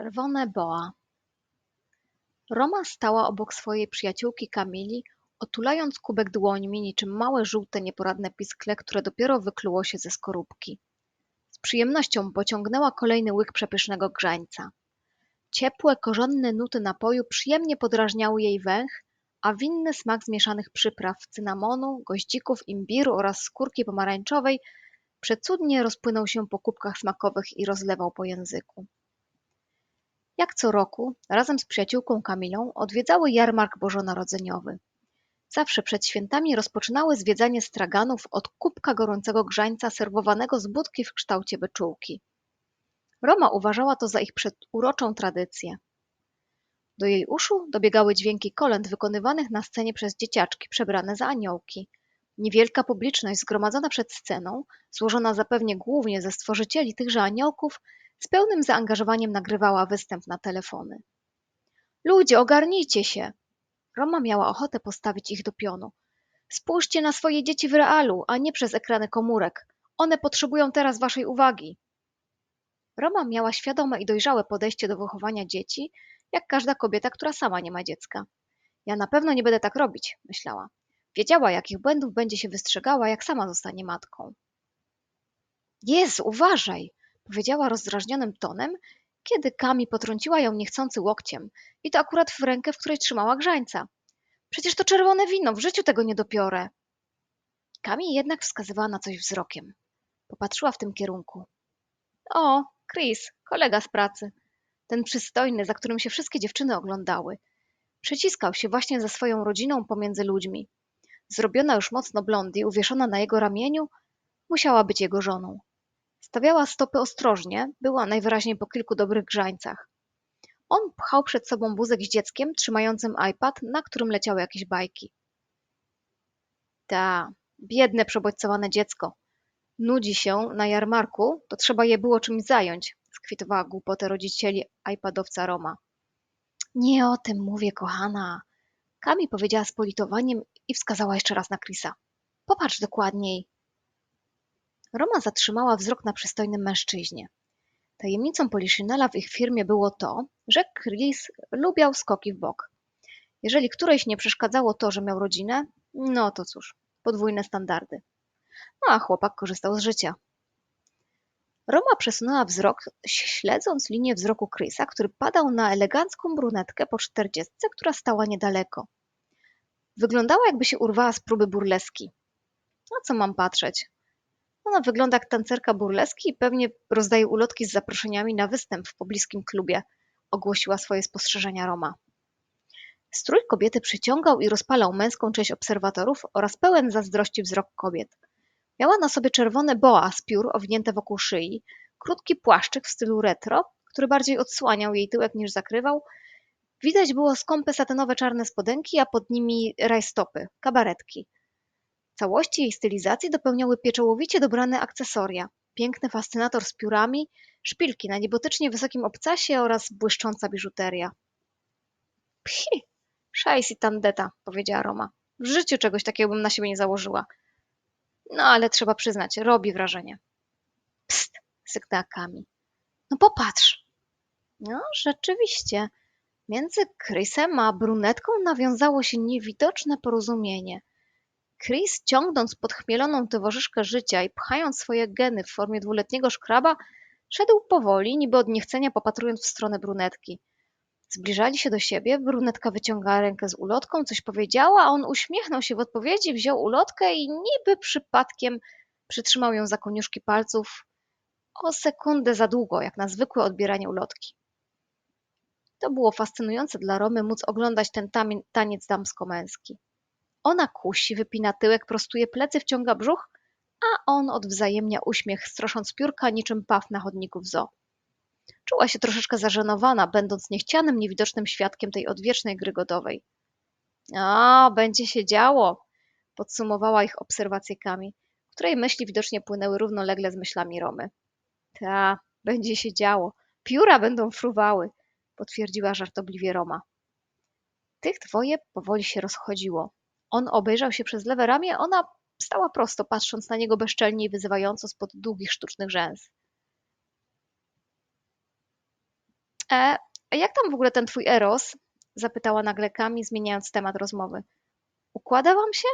Czerwone boa. Roma stała obok swojej przyjaciółki Kamili, otulając kubek dłońmi niczym małe żółte nieporadne piskle, które dopiero wykluło się ze skorupki. Z przyjemnością pociągnęła kolejny łyk przepysznego grzańca. Ciepłe, korzenne nuty napoju przyjemnie podrażniały jej węch, a winny smak zmieszanych przypraw, cynamonu, goździków, imbiru oraz skórki pomarańczowej przecudnie rozpłynął się po kubkach smakowych i rozlewał po języku. Jak co roku, razem z przyjaciółką Kamilą odwiedzały jarmark bożonarodzeniowy. Zawsze przed świętami rozpoczynały zwiedzanie straganów od kubka gorącego grzańca serwowanego z budki w kształcie beczułki. Roma uważała to za ich przeduroczą tradycję. Do jej uszu dobiegały dźwięki kolęd wykonywanych na scenie przez dzieciaczki przebrane za aniołki. Niewielka publiczność zgromadzona przed sceną, złożona zapewnie głównie ze stworzycieli tychże aniołków, z pełnym zaangażowaniem nagrywała występ na telefony. Ludzie, ogarnijcie się! Roma miała ochotę postawić ich do pionu. Spójrzcie na swoje dzieci w realu, a nie przez ekrany komórek. One potrzebują teraz waszej uwagi. Roma miała świadome i dojrzałe podejście do wychowania dzieci, jak każda kobieta, która sama nie ma dziecka. Ja na pewno nie będę tak robić, myślała. Wiedziała, jakich błędów będzie się wystrzegała, jak sama zostanie matką. Jezu, uważaj! Powiedziała rozdrażnionym tonem, kiedy Kami potrąciła ją niechcący łokciem i to akurat w rękę, w której trzymała grzańca. Przecież to czerwone wino, w życiu tego nie dopiorę. Kami jednak wskazywała na coś wzrokiem. Popatrzyła w tym kierunku. O, Chris, kolega z pracy. Ten przystojny, za którym się wszystkie dziewczyny oglądały. Przeciskał się właśnie ze swoją rodziną pomiędzy ludźmi. Zrobiona już mocno blondi, uwieszona na jego ramieniu, musiała być jego żoną. Stawiała stopy ostrożnie, była najwyraźniej po kilku dobrych grzańcach. On pchał przed sobą wózek z dzieckiem, trzymającym iPad, na którym leciały jakieś bajki. Ta, biedne, przebodźcowane dziecko. Nudzi się na jarmarku, to trzeba je było czymś zająć, skwitowała głupotę rodzicieli iPadowca Roma. Nie o tym mówię, kochana. Kami powiedziała z politowaniem i wskazała jeszcze raz na Chrisa. Popatrz dokładniej. Roma zatrzymała wzrok na przystojnym mężczyźnie. Tajemnicą Poliszynela w ich firmie było to, że Chris lubiał skoki w bok. Jeżeli którejś nie przeszkadzało to, że miał rodzinę, no to cóż, podwójne standardy. No a chłopak korzystał z życia. Roma przesunęła wzrok, śledząc linię wzroku Chrisa, który padał na elegancką brunetkę po czterdziestce, która stała niedaleko. Wyglądała, jakby się urwała z próby burleski. No co mam patrzeć? Ona wygląda jak tancerka burleski i pewnie rozdaje ulotki z zaproszeniami na występ w pobliskim klubie, ogłosiła swoje spostrzeżenia Roma. Strój kobiety przyciągał i rozpalał męską część obserwatorów oraz pełen zazdrości wzrok kobiet. Miała na sobie czerwone boa z piór owinięte wokół szyi, krótki płaszczyk w stylu retro, który bardziej odsłaniał jej tyłek niż zakrywał. Widać było skąpe satenowe czarne spodenki, a pod nimi rajstopy, kabaretki. Całości jej stylizacji dopełniały pieczołowicie dobrane akcesoria, piękny fascynator z piórami, szpilki na niebotycznie wysokim obcasie oraz błyszcząca biżuteria. Pchi, szajs i tandeta, powiedziała Roma. W życiu czegoś takiego bym na siebie nie założyła. No ale trzeba przyznać, robi wrażenie. Pst, syknęła Kami. No popatrz. No, rzeczywiście. Między Chrisem a brunetką nawiązało się niewidoczne porozumienie. Chris, ciągnąc podchmieloną towarzyszkę życia i pchając swoje geny w formie dwuletniego szkraba, szedł powoli, niby od niechcenia popatrując w stronę brunetki. Zbliżali się do siebie, brunetka wyciągała rękę z ulotką, coś powiedziała, a on uśmiechnął się w odpowiedzi, wziął ulotkę i niby przypadkiem przytrzymał ją za koniuszki palców o sekundę za długo, jak na zwykłe odbieranie ulotki. To było fascynujące dla Romy móc oglądać ten taniec damsko-męski. Ona kusi, wypina tyłek, prostuje plecy, wciąga brzuch, a on odwzajemnia uśmiech, strosząc piórka niczym paw na chodniku w zoo. Czuła się troszeczkę zażenowana, będąc niechcianym, niewidocznym świadkiem tej odwiecznej gry godowej. A, będzie się działo, podsumowała ich obserwację Kami, której myśli widocznie płynęły równolegle z myślami Romy. Ta, będzie się działo. Pióra będą fruwały, potwierdziła żartobliwie Roma. Tych dwoje powoli się rozchodziło. On obejrzał się przez lewe ramię, ona stała prosto, patrząc na niego bezczelnie i wyzywająco spod długich sztucznych rzęs. E, a jak tam w ogóle ten twój Eros? Zapytała nagle Kami, zmieniając temat rozmowy. Układa wam się?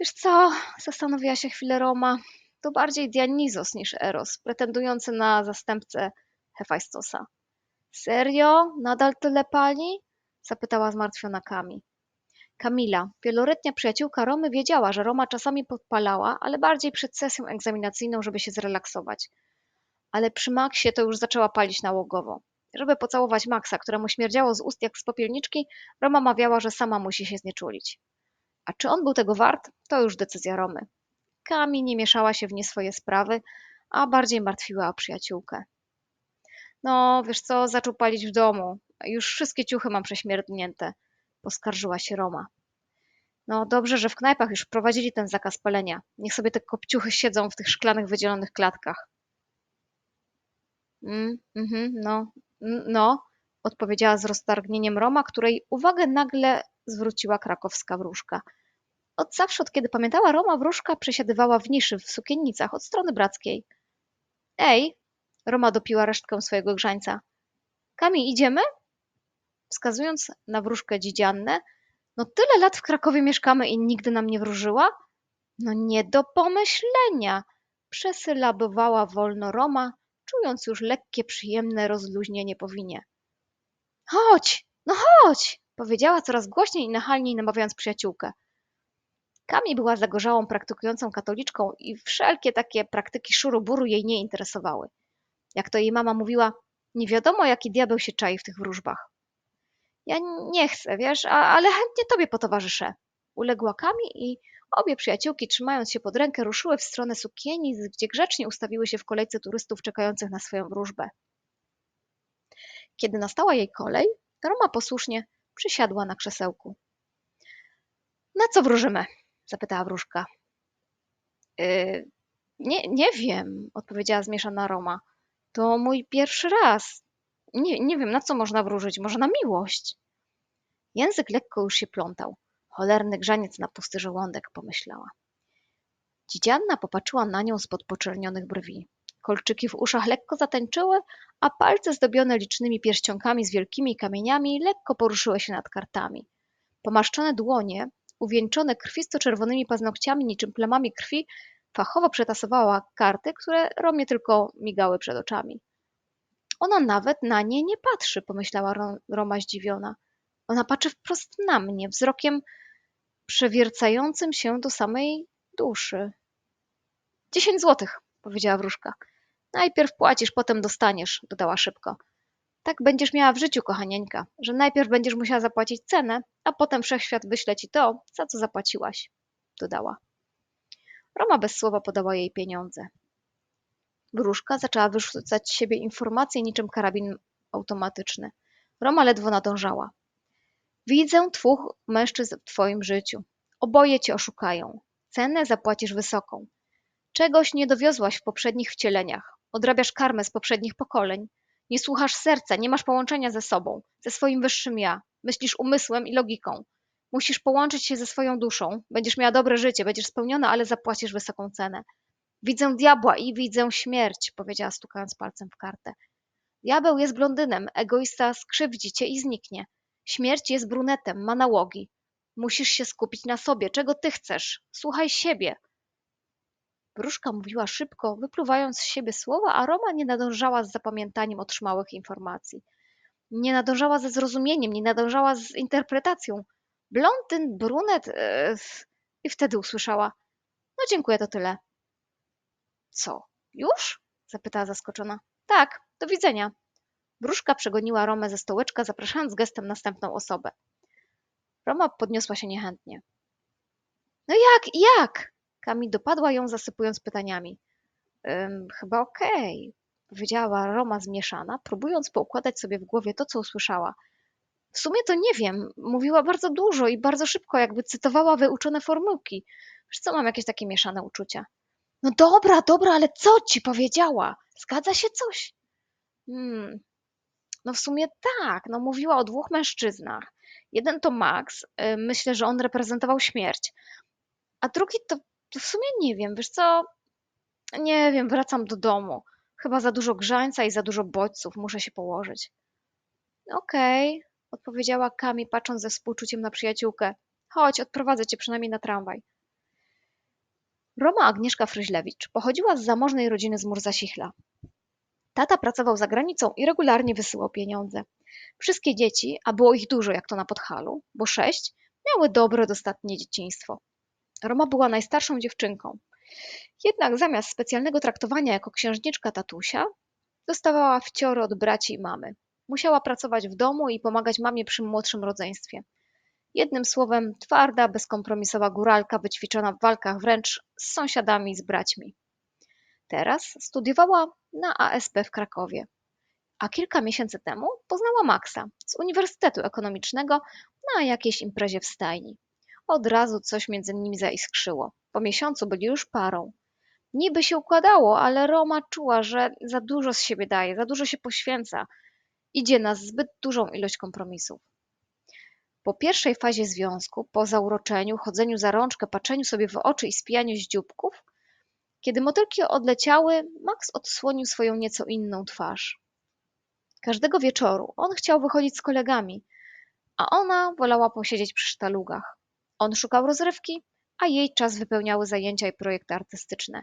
Wiesz co, zastanowiła się chwilę Roma. To bardziej Dianizos niż Eros, pretendujący na zastępcę Hefajstosa. Serio? Nadal tyle pali? Zapytała zmartwiona Kami. Kamila, wieloletnia przyjaciółka Romy, wiedziała, że Roma czasami podpalała, ale bardziej przed sesją egzaminacyjną, żeby się zrelaksować. Ale przy Maxie to już zaczęła palić nałogowo. Żeby pocałować Maxa, któremu śmierdziało z ust jak z popielniczki, Roma mawiała, że sama musi się znieczulić. A czy on był tego wart, to już decyzja Romy. Kami nie mieszała się w nie swoje sprawy, a bardziej martwiła o przyjaciółkę. No, wiesz co, zaczął palić w domu. Już wszystkie ciuchy mam prześmierdnięte, poskarżyła się Roma. No dobrze, że w knajpach już wprowadzili ten zakaz palenia. Niech sobie te kopciuchy siedzą w tych szklanych, wydzielonych klatkach. Mm, mhm, no, no, odpowiedziała z roztargnieniem Roma, której uwagę nagle zwróciła krakowska wróżka. Od zawsze, od kiedy pamiętała Roma, wróżka przesiadywała w niszy w sukiennicach od strony brackiej. Ej, Roma dopiła resztkę swojego grzańca. Kami, idziemy? Wskazując na wróżkę dzidziannę, no tyle lat w Krakowie mieszkamy i nigdy nam nie wróżyła? No nie do pomyślenia! Przesylabowała wolno Roma, czując już lekkie, przyjemne rozluźnienie po winie. Chodź, no chodź! Powiedziała coraz głośniej i nachalniej namawiając przyjaciółkę. Kami była zagorzałą praktykującą katoliczką i wszelkie takie praktyki szuruburu jej nie interesowały. Jak to jej mama mówiła, nie wiadomo jaki diabeł się czai w tych wróżbach. Ja nie chcę, wiesz, a, ale chętnie tobie potowarzyszę. Uległa Kami i obie przyjaciółki, trzymając się pod rękę, ruszyły w stronę sukienic, gdzie grzecznie ustawiły się w kolejce turystów czekających na swoją wróżbę. Kiedy nastała jej kolej, Roma posłusznie przysiadła na krzesełku. Na co wróżymy? zapytała wróżka. Yy, nie, nie wiem, odpowiedziała zmieszana Roma. To mój pierwszy raz. Nie, nie wiem, na co można wróżyć. Może na miłość? Język lekko już się plątał. Cholerny grzaniec na pusty żołądek, pomyślała. Dzidzianna popatrzyła na nią spod poczernionych brwi. Kolczyki w uszach lekko zatańczyły, a palce zdobione licznymi pierścionkami z wielkimi kamieniami lekko poruszyły się nad kartami. Pomaszczone dłonie, uwieńczone krwisto-czerwonymi paznokciami niczym plamami krwi, fachowo przetasowała karty, które Romie tylko migały przed oczami. Ona nawet na nie nie patrzy, pomyślała Roma zdziwiona. Ona patrzy wprost na mnie, wzrokiem przewiercającym się do samej duszy. Dziesięć złotych, powiedziała wróżka. Najpierw płacisz, potem dostaniesz, dodała szybko. Tak będziesz miała w życiu, kochanieńka, że najpierw będziesz musiała zapłacić cenę, a potem wszechświat wyśle ci to, za co zapłaciłaś, dodała. Roma bez słowa podała jej pieniądze. Wróżka zaczęła wyrzucać z siebie informacje niczym karabin automatyczny. Roma ledwo nadążała. Widzę dwóch mężczyzn w twoim życiu. Oboje cię oszukają. Cenę zapłacisz wysoką. Czegoś nie dowiozłaś w poprzednich wcieleniach. Odrabiasz karmę z poprzednich pokoleń. Nie słuchasz serca, nie masz połączenia ze sobą, ze swoim wyższym ja. Myślisz umysłem i logiką. Musisz połączyć się ze swoją duszą. Będziesz miała dobre życie, będziesz spełniona, ale zapłacisz wysoką cenę. Widzę diabła i widzę śmierć, powiedziała stukając palcem w kartę. Diabeł jest blondynem, egoista skrzywdzi cię i zniknie. Śmierć jest brunetem, ma nałogi. Musisz się skupić na sobie. Czego ty chcesz? Słuchaj siebie. Wróżka mówiła szybko, wypluwając z siebie słowa, a Roma nie nadążała z zapamiętaniem otrzymałych informacji. Nie nadążała ze zrozumieniem, nie nadążała z interpretacją. Blondyn, brunet... Yy... I wtedy usłyszała. No dziękuję, to tyle. Co? Już? Zapytała zaskoczona. Tak, do widzenia. Wróżka przegoniła Romę ze stołeczka, zapraszając gestem następną osobę. Roma podniosła się niechętnie. No jak, jak? Kami dopadła ją, zasypując pytaniami. Ym, chyba okej, okay, powiedziała Roma zmieszana, próbując poukładać sobie w głowie to, co usłyszała. W sumie to nie wiem. Mówiła bardzo dużo i bardzo szybko, jakby cytowała wyuczone formułki. Wiesz co, mam jakieś takie mieszane uczucia. No dobra, dobra, ale co ci powiedziała? Zgadza się coś? Hmm. No w sumie tak, no mówiła o dwóch mężczyznach. Jeden to Max, y, myślę, że on reprezentował śmierć. A drugi to, to w sumie nie wiem, wiesz co? Nie wiem, wracam do domu. Chyba za dużo grzańca i za dużo bodźców, muszę się położyć. Okej, odpowiedziała Kami, patrząc ze współczuciem na przyjaciółkę. Chodź, odprowadzę cię przynajmniej na tramwaj. Roma Agnieszka Fryźlewicz pochodziła z zamożnej rodziny z Murzasichla. Tata pracował za granicą i regularnie wysyłał pieniądze. Wszystkie dzieci, a było ich dużo jak to na Podhalu, bo sześć, miały dobre, dostatnie dzieciństwo. Roma była najstarszą dziewczynką. Jednak zamiast specjalnego traktowania jako księżniczka tatusia, dostawała wciory od braci i mamy. Musiała pracować w domu i pomagać mamie przy młodszym rodzeństwie. Jednym słowem, twarda, bezkompromisowa góralka wyćwiczona w walkach wręcz z sąsiadami i z braćmi. Teraz studiowała na ASP w Krakowie, a kilka miesięcy temu poznała Maxa z Uniwersytetu Ekonomicznego na jakiejś imprezie w stajni. Od razu coś między nimi zaiskrzyło. Po miesiącu byli już parą. Niby się układało, ale Roma czuła, że za dużo z siebie daje, za dużo się poświęca. Idzie na zbyt dużą ilość kompromisów. Po pierwszej fazie związku, po zauroczeniu, chodzeniu za rączkę, patrzeniu sobie w oczy i spijaniu z dzióbków, kiedy motylki odleciały, Max odsłonił swoją nieco inną twarz. Każdego wieczoru on chciał wychodzić z kolegami, a ona wolała posiedzieć przy sztalugach. On szukał rozrywki, a jej czas wypełniały zajęcia i projekty artystyczne.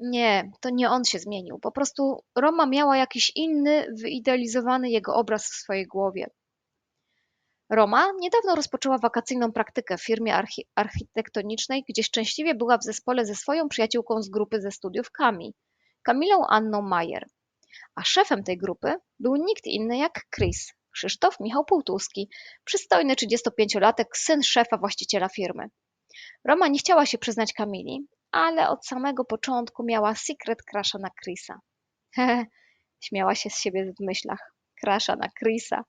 Nie, to nie on się zmienił. Po prostu Roma miała jakiś inny, wyidealizowany jego obraz w swojej głowie. Roma niedawno rozpoczęła wakacyjną praktykę w firmie archi architektonicznej, gdzie szczęśliwie była w zespole ze swoją przyjaciółką z grupy ze studiów Kami, Kamilą Anną Majer. A szefem tej grupy był nikt inny jak Chris, Krzysztof Michał Półtuski, przystojny 35-latek, syn szefa właściciela firmy. Roma nie chciała się przyznać Kamili, ale od samego początku miała secret crusha na Chrisa. Hehe, śmiała się z siebie w myślach. Crusha na Chrisa.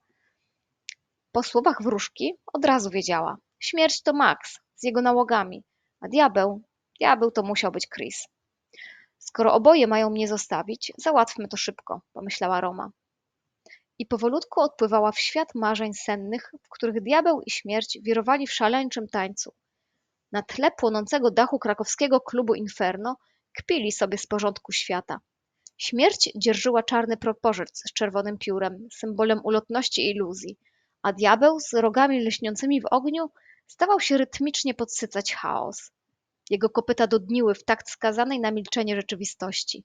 Po słowach wróżki od razu wiedziała. Śmierć to Max z jego nałogami, a diabeł, diabeł to musiał być Chris. Skoro oboje mają mnie zostawić, załatwmy to szybko, pomyślała Roma. I powolutku odpływała w świat marzeń sennych, w których diabeł i śmierć wirowali w szaleńczym tańcu. Na tle płonącego dachu krakowskiego klubu Inferno kpili sobie z porządku świata. Śmierć dzierżyła czarny proporzec z czerwonym piórem, symbolem ulotności i iluzji, a diabeł z rogami lśniącymi w ogniu stawał się rytmicznie podsycać chaos. Jego kopyta dodniły w takt skazanej na milczenie rzeczywistości.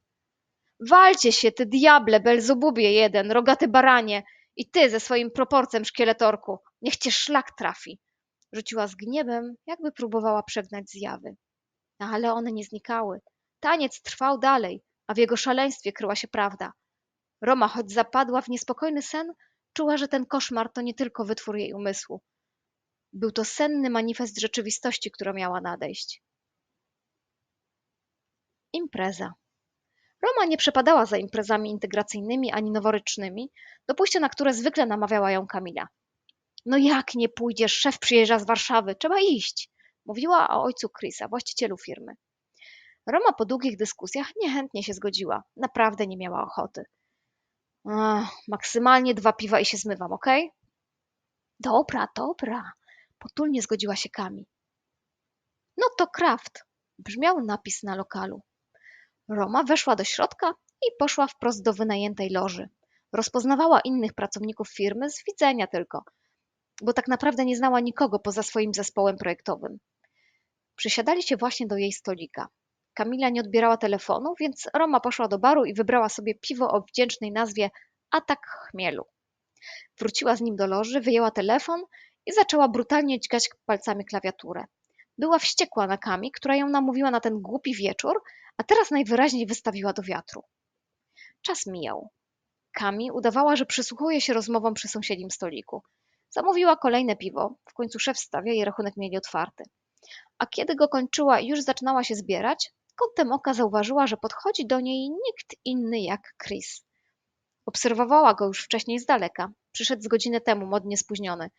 Walcie się, ty diable, Belzobubie jeden, rogaty baranie i ty ze swoim proporcem, szkieletorku, niech cię szlak trafi. Rzuciła z gniewem, jakby próbowała przegnać zjawy. Ale one nie znikały. Taniec trwał dalej, a w jego szaleństwie kryła się prawda. Roma, choć zapadła w niespokojny sen, czuła, że ten koszmar to nie tylko wytwór jej umysłu. Był to senny manifest rzeczywistości, która miała nadejść. Impreza. Roma nie przepadała za imprezami integracyjnymi ani noworycznymi, do pójścia na które zwykle namawiała ją Kamila. No jak nie pójdziesz? Szef przyjeżdża z Warszawy, trzeba iść, mówiła o ojcu Chrisa, właścicielu firmy. Roma po długich dyskusjach niechętnie się zgodziła. Naprawdę nie miała ochoty. Ach, maksymalnie dwa piwa i się zmywam, okej? Dobra, dobra, potulnie zgodziła się Kami. No to Kraft, brzmiał napis na lokalu. Roma weszła do środka i poszła wprost do wynajętej loży. Rozpoznawała innych pracowników firmy z widzenia tylko, bo tak naprawdę nie znała nikogo poza swoim zespołem projektowym. Przysiadali się właśnie do jej stolika. Kamila nie odbierała telefonu, więc Roma poszła do baru i wybrała sobie piwo o wdzięcznej nazwie Atak Chmielu. Wróciła z nim do loży, wyjęła telefon i zaczęła brutalnie dźgać palcami klawiaturę. Była wściekła na Kami, która ją namówiła na ten głupi wieczór, a teraz najwyraźniej wystawiła do wiatru. Czas mijał. Kami udawała, że przysłuchuje się rozmowom przy sąsiednim stoliku. Zamówiła kolejne piwo, w końcu szef stawia i rachunek mieli otwarty. A kiedy go kończyła i już zaczynała się zbierać, kątem oka zauważyła, że podchodzi do niej nikt inny jak Chris. Obserwowała go już wcześniej z daleka. Przyszedł z godzinę temu, modnie spóźniony.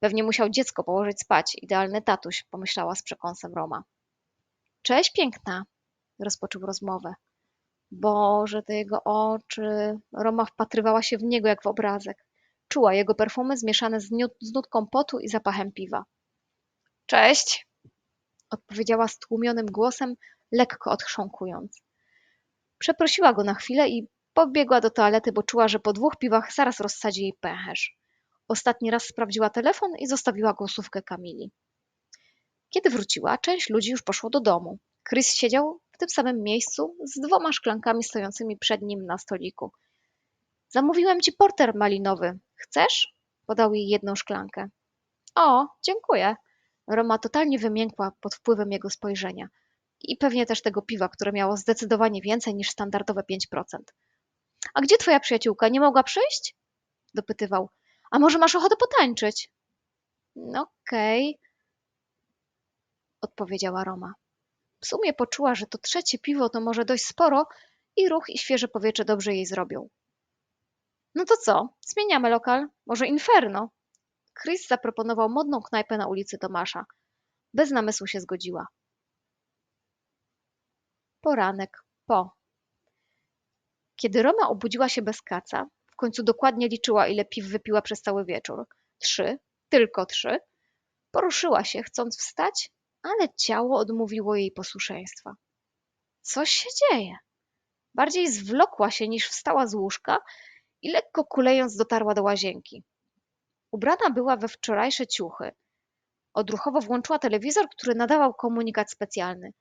Pewnie musiał dziecko położyć spać. Idealny tatuś, pomyślała z przekąsem Roma. Cześć, piękna, rozpoczął rozmowę. Boże, te jego oczy. Roma wpatrywała się w niego jak w obrazek. Czuła jego perfumy zmieszane z, niut, z nutką potu i zapachem piwa. Cześć, odpowiedziała stłumionym głosem, lekko odchrząkując. Przeprosiła go na chwilę i pobiegła do toalety, bo czuła, że po dwóch piwach zaraz rozsadzi jej pęcherz. Ostatni raz sprawdziła telefon i zostawiła głosówkę Kamili. Kiedy wróciła, część ludzi już poszło do domu. Chris siedział w tym samym miejscu z dwoma szklankami stojącymi przed nim na stoliku. Zamówiłem ci porter malinowy. Chcesz? Podał jej jedną szklankę. O, dziękuję. Roma totalnie wymiękła pod wpływem jego spojrzenia. I pewnie też tego piwa, które miało zdecydowanie więcej niż standardowe 5%. A gdzie twoja przyjaciółka? Nie mogła przyjść? Dopytywał. A może masz ochotę potańczyć? No okej, odpowiedziała Roma. W sumie poczuła, że to trzecie piwo to może dość sporo i ruch i świeże powietrze dobrze jej zrobią. No to co? Zmieniamy lokal? Może Inferno? Chris zaproponował modną knajpę na ulicy Tomasza. Bez namysłu się zgodziła. Poranek. Po. Kiedy Roma obudziła się bez kaca, w końcu dokładnie liczyła, ile piw wypiła przez cały wieczór. Trzy, tylko trzy. Poruszyła się, chcąc wstać, ale ciało odmówiło jej posłuszeństwa. Coś się dzieje. Bardziej zwlokła się niż wstała z łóżka i lekko kulejąc dotarła do łazienki. Ubrana była we wczorajsze ciuchy. Odruchowo włączyła telewizor, który nadawał komunikat specjalny.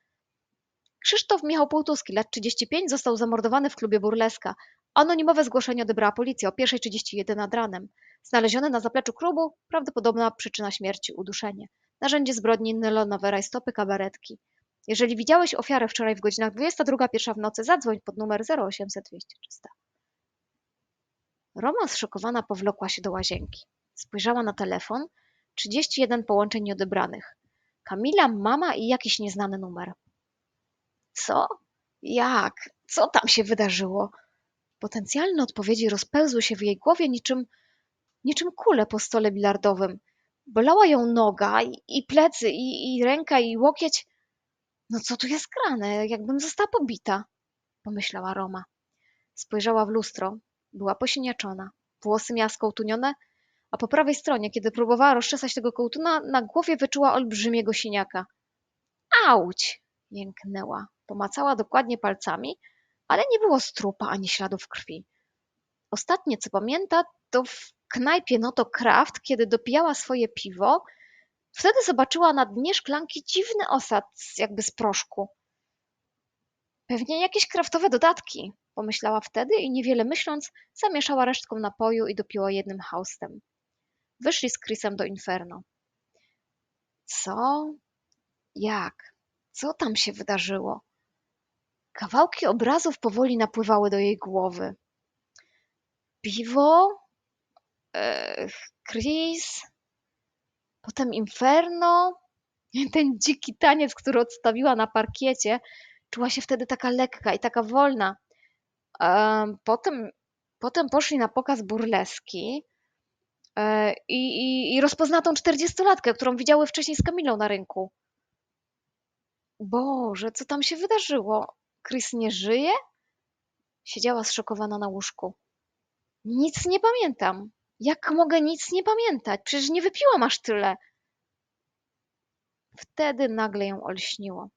Krzysztof Michał Połtuski, lat 35, został zamordowany w klubie Burleska. Anonimowe zgłoszenie odebrała policja o 1.31 nad ranem. Znalezione na zapleczu klubu, prawdopodobna przyczyna śmierci uduszenie. Narzędzie zbrodni nylonowe rajstopy kabaretki. Jeżeli widziałeś ofiarę wczoraj w godzinach 22.01 w nocy, zadzwoń pod numer 0800 200 300. Roma zszokowana powlokła się do łazienki. Spojrzała na telefon. 31 połączeń nieodebranych. Kamila, mama i jakiś nieznany numer. Co? Jak? Co tam się wydarzyło? Potencjalne odpowiedzi rozpełzły się w jej głowie niczym, niczym kule po stole bilardowym. Bolała ją noga i, i plecy, i, i ręka, i łokieć. No co tu jest grane? Jakbym została pobita, pomyślała Roma. Spojrzała w lustro. Była posiniaczona. Włosy miała skołtunione, a po prawej stronie, kiedy próbowała rozczesać tego kołtuna, na głowie wyczuła olbrzymiego siniaka. Auć! jęknęła. Pomacała dokładnie palcami, ale nie było strupa ani śladów krwi. Ostatnie, co pamięta, to w knajpie Noto Kraft, kiedy dopijała swoje piwo, wtedy zobaczyła na dnie szklanki dziwny osad, jakby z proszku. Pewnie jakieś kraftowe dodatki, pomyślała wtedy i niewiele myśląc, zamieszała resztką napoju i dopiła jednym haustem. Wyszli z Chrisem do Inferno. Co? Jak? Co tam się wydarzyło? Kawałki obrazów powoli napływały do jej głowy. Piwo, e, Chris, potem Inferno, ten dziki taniec, który odstawiła na parkiecie. Czuła się wtedy taka lekka i taka wolna. E, potem, potem poszli na pokaz burleski e, i, i, i rozpoznała tą czterdziestolatkę, którą widziały wcześniej z Kamilą na rynku. Boże, co tam się wydarzyło? Chris nie żyje? Siedziała zszokowana na łóżku. Nic nie pamiętam. Jak mogę nic nie pamiętać? Przecież nie wypiłam aż tyle. Wtedy nagle ją olśniło.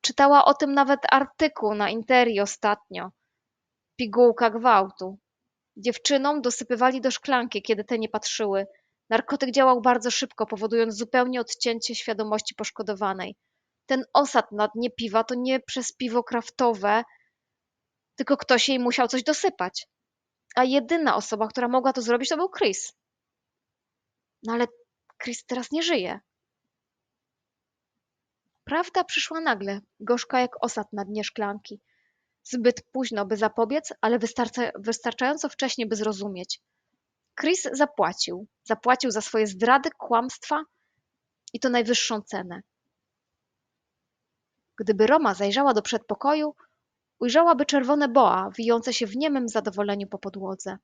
Czytała o tym nawet artykuł na Interi ostatnio. Pigułka gwałtu. Dziewczynom dosypywali do szklanki, kiedy te nie patrzyły. Narkotyk działał bardzo szybko, powodując zupełnie odcięcie świadomości poszkodowanej. Ten osad na dnie piwa to nie przez piwo kraftowe, tylko ktoś jej musiał coś dosypać. A jedyna osoba, która mogła to zrobić, to był Chris. No ale Chris teraz nie żyje. Prawda przyszła nagle, gorzka jak osad na dnie szklanki. Zbyt późno, by zapobiec, ale wystarcza, wystarczająco wcześnie, by zrozumieć. Chris zapłacił. Zapłacił za swoje zdrady, kłamstwa i to najwyższą cenę. Gdyby Roma zajrzała do przedpokoju, ujrzałaby czerwone boa wijące się w niemym zadowoleniu po podłodze.